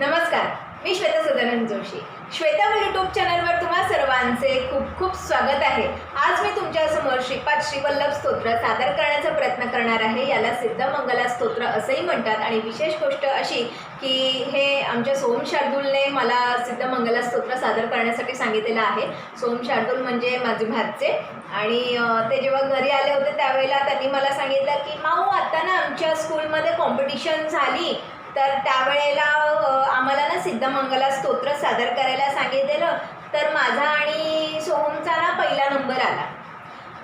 नमस्कार मी श्वेता सदानंद जोशी. श्वेता यूट्यूब चॅनलवर तुम्हा सर्वांचे खूप खूप स्वागत आहे. आज मी तुमच्यासमोर श्रीपाद श्रीवल्लभ स्तोत्र सादर करण्याचा प्रयत्न करणार आहे. याला सिद्धमंगला स्तोत्र असंही म्हणतात. आणि विशेष गोष्ट अशी की हे आमच्या सोम शार्दूलने मला सिद्धमंगला स्तोत्र सादर करण्यासाठी सांगितलेलं आहे. सोम शार्दूल म्हणजे माझे भातचे. आणि ते जेव्हा घरी आले होते त्यावेळेला त्यांनी मला सांगितलं की माऊ आता ना आमच्या स्कूलमध्ये कॉम्पिटिशन झाली. तर त्यावेळेला आम्हाला ना सिद्धमंगला स्तोत्र सादर करायला सांगितलेलं. तर माझा आणि सोहमचा ना पहिला नंबर आला.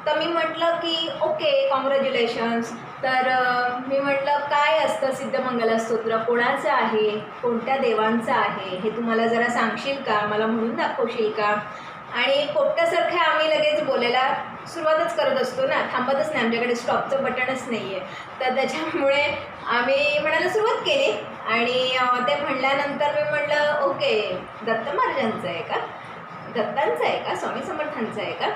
तर मी म्हटलं की ओके कॉंग्रॅच्युलेशन्स तर मी म्हटलं काय असतं सिद्धमंगला स्तोत्र? कोणाचं आहे? कोणत्या देवांचं आहे? हे तुम्हाला जरा सांगशील का? मला म्हणून दाखवशील का? आणि पोपट्यासारखे आम्ही लगेच बोलायला सुरुवातच करत असतो ना थांबतच नाही आमच्याकडे स्टॉपचं बटनच नाही आहे तर त्याच्यामुळे आम्ही म्हणायला सुरुवात केली आणि ते म्हणल्यानंतर मी म्हटलं ओके दत्त महाराजांचं आहे का? दत्तांचं आहे का? स्वामी समर्थांचं आहे का?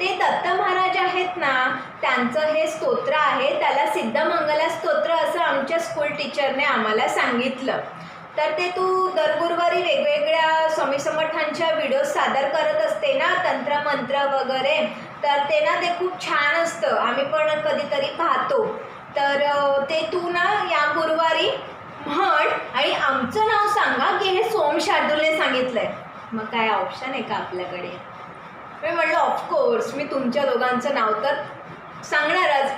ते दत्त महाराज आहेत ना त्यांचं हे स्तोत्र आहे त्याला सिद्धमंगला स्तोत्र असं आमच्या स्कूल टीचरने आम्हाला सांगितलं. तर ते तू दर गुरुवारी वेगवेगळ्या स्वामी समर्थांच्या व्हिडिओ सादर करत असते ना तंत्र मंत्र वगैरे तर ते ना ते खूप छान असतं. आम्ही पण कधीतरी पाहतो. तर ते तू ना या गुरुवारी म्हण आणि आमचं नाव सांगा की हे सोम शार्दूलने सांगितलंय. मग काय ऑप्शन आहे का आपल्याकडे? मी म्हणलं ऑफकोर्स मी तुमच्या दोघांचं नाव तर सांगणारच.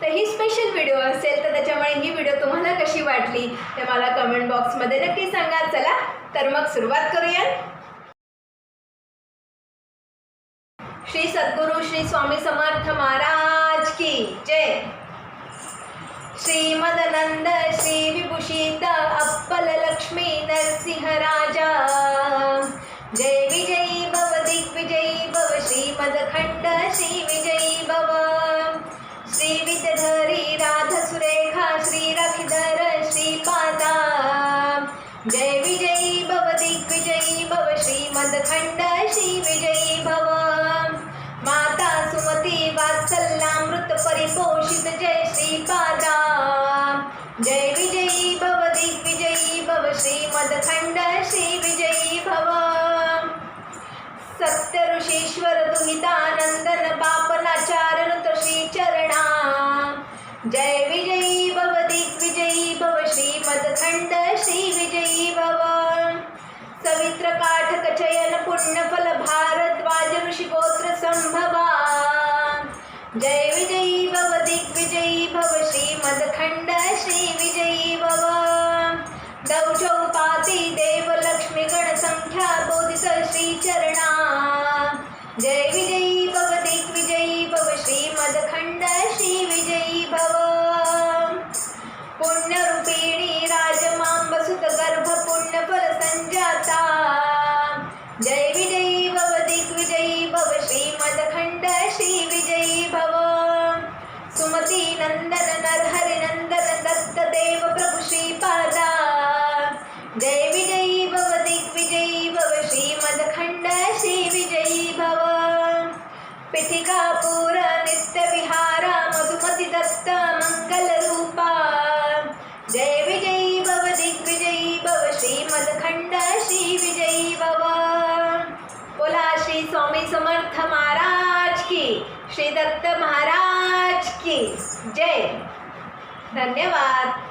तर ही स्पेशल व्हिडिओ असेल तर त्याच्यामुळे ही व्हिडिओ तुम्हाला कशी वाटली ते मला कमेंट बॉक्समध्ये नक्की सांगा. चला तर मग सुरुवात करूया. श्री सद्गुरू श्री स्वामी समर्थ महाराज की जय. श्रीमदनंद श्री विभूषित अप्पल लक्ष्मी नरसिंह राजा. जय विजयी भव दिग्विजयी भव श्रीमदखंड श्री विजयी जय विजयी भव दिग्विजयी भव श्रीमदखंड श्री विजयी भव। माता सुमती वात्सल्यामृत परिपोषित जय श्रीपादा। जय विजयी भव दिग्विजयी भव श्रीमदखंड श्री विजयी भव। सत्य ऋषीश्वर दुहितानंदन पापनाचारण तो श्री चरणा जय पुण्यफल भारद्वाज ऋषिगोत्र संभवा। जय विजयी भव दिग्विजयी भव श्रीमदखंड श्री विजयी भव। दौचौपाती देव लक्ष्मी गण संख्या बोधित श्री चरणा। जय विजयी भव दिग्विजयी भव श्रीमदखंड श्री विजयी भव। पुण्यरूपिणी जय विजयी भव दिग्विजयी भव श्रीमदखंड श्री विजयी भव। पिठिकापूर नित्यविहारा मधुमती दत्त मङ्गलरूपा जय विजयी भव दिग्विजयी भव श्रीमदखंड श्री विजयी भव। बोला श्री स्वामी समर्थ महाराज की श्री दत्त महाराज की जय। धन्यवाद।